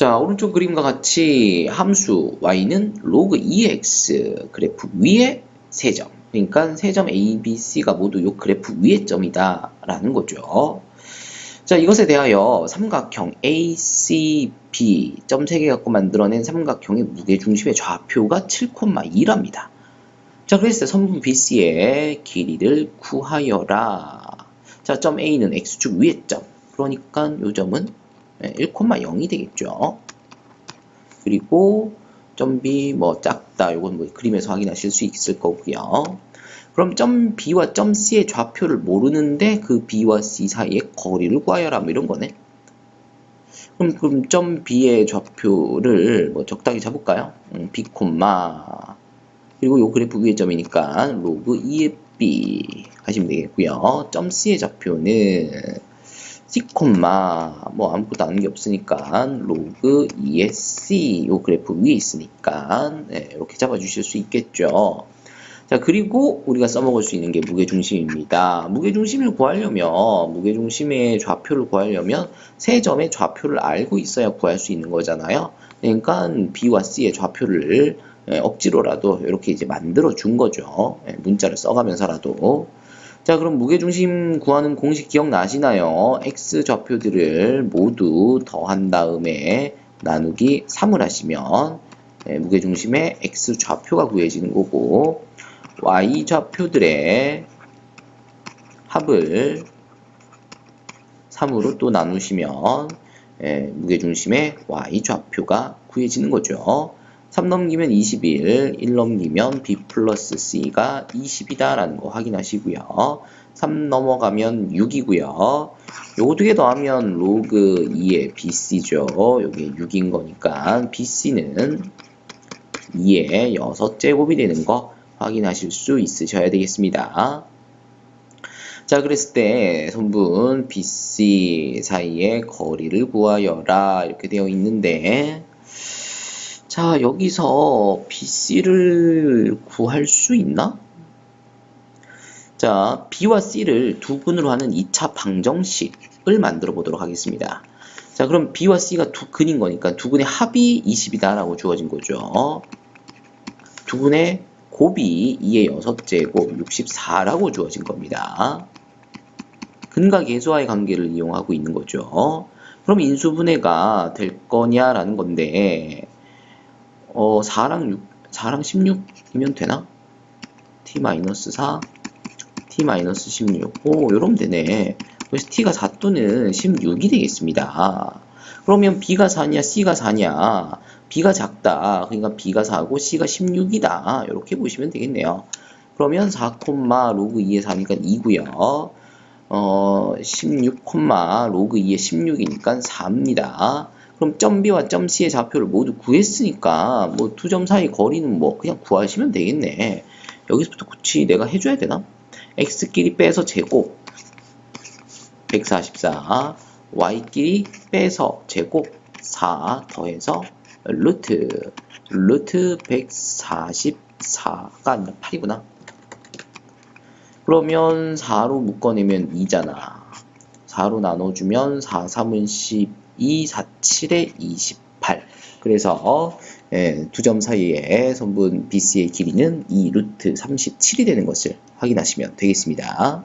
자, 오른쪽 그림과 같이 함수 y는 log 2x 그래프 위에 3점. 그러니까 3점 a, b, c가 모두 이 그래프 위의 점이다 라는 거죠. 자, 이것에 대하여 삼각형 ACB 점 3개 갖고 만들어낸 삼각형의 무게중심의 좌표가 7,2랍니다. 자, 그랬을 때 선분 BC의 길이를 구하여라. 자, 점 A는 X축 위의 점. 그러니까 이 점은 1,0이 되겠죠. 그리고 점 B 뭐 작다. 이건 뭐 그림에서 확인하실 수 있을 거고요. 그럼 점 B와 점 C의 좌표를 모르는데 그 B와 C 사이의 거리를 구하여라. 뭐 이런 거네. 그럼, 그럼 점 B의 좌표를 뭐 적당히 잡을까요? 음, B, 그리고 요 그래프 위의 점이니까 로그 2의 B 하시면 되겠고요. 점 C의 좌표는 C, 뭐 아무것도 아는 게 없으니까 로그 2의 C 요 그래프 위에 있으니까 네, 이렇게 잡아주실 수 있겠죠. 자 그리고 우리가 써먹을 수 있는 게 무게중심입니다. 무게중심을 구하려면 무게중심의 좌표를 구하려면 세 점의 좌표를 알고 있어야 구할 수 있는 거잖아요. 그러니까 B와 C의 좌표를 예, 억지로라도 이렇게 이제 만들어 준 거죠. 예, 문자를 써가면서라도. 자, 그럼 무게중심 구하는 공식 기억나시나요? x 좌표들을 모두 더한 다음에 나누기 3을 하시면 예, 무게중심의 x 좌표가 구해지는 거고 y 좌표들의 합을 3으로 또 나누시면 예, 무게중심의 y 좌표가 구해지는 거죠. 3 넘기면 21, 1 넘기면 b 플러스 c가 20이다 라는 거 확인하시고요. 3 넘어가면 6이고요. 요거 두 개 더하면 로그 2의 bc죠. 요게 6인 거니까 bc는 2의 6제곱이 되는 거 확인하실 수 있으셔야 되겠습니다. 자, 그랬을 때 선분 BC 사이의 거리를 구하여라 이렇게 되어 있는데 자, 여기서 BC를 구할 수 있나? 자, B와 C를 두 근으로 하는 2차 방정식을 만들어 보도록 하겠습니다. 자, 그럼 B와 C가 두 근인 거니까 두 근의 합이 20이다 라고 주어진 거죠. 두 근의 곱이 2의 6제곱 64라고 주어진 겁니다. 근과 계수와의 관계를 이용하고 있는 거죠. 그럼 인수분해가 될 거냐라는 건데 어, 4랑 6, 4랑 16이면 되나? t-4, t-16. 오, 이러면 되네. 그래서 t가 4 또는 16이 되겠습니다. 그러면 b가 4냐, c가 4냐? b가 작다. 그러니까 b가 4고 c가 16이다. 이렇게 보시면 되겠네요. 그러면 4, 로그 2에 4니까 2고요. 어, 16, 로그 2에 16이니까 4입니다. 그럼 점 B와 점 C의 좌표를 모두 구했으니까 뭐 두 점 사이 거리는 뭐 그냥 구하시면 되겠네. 여기서부터 굳이 내가 해줘야 되나? X끼리 빼서 제곱 144 Y끼리 빼서 제곱 4 더해서 루트 루트 144가 아니라 8이구나. 그러면 4로 묶어내면 2잖아. 4로 나눠주면 4, 3은 10, 2, 4, 7에 28. 그래서 예, 두점 사이의 선분 BC의 길이는 2 루트 37이 되는 것을 확인하시면 되겠습니다.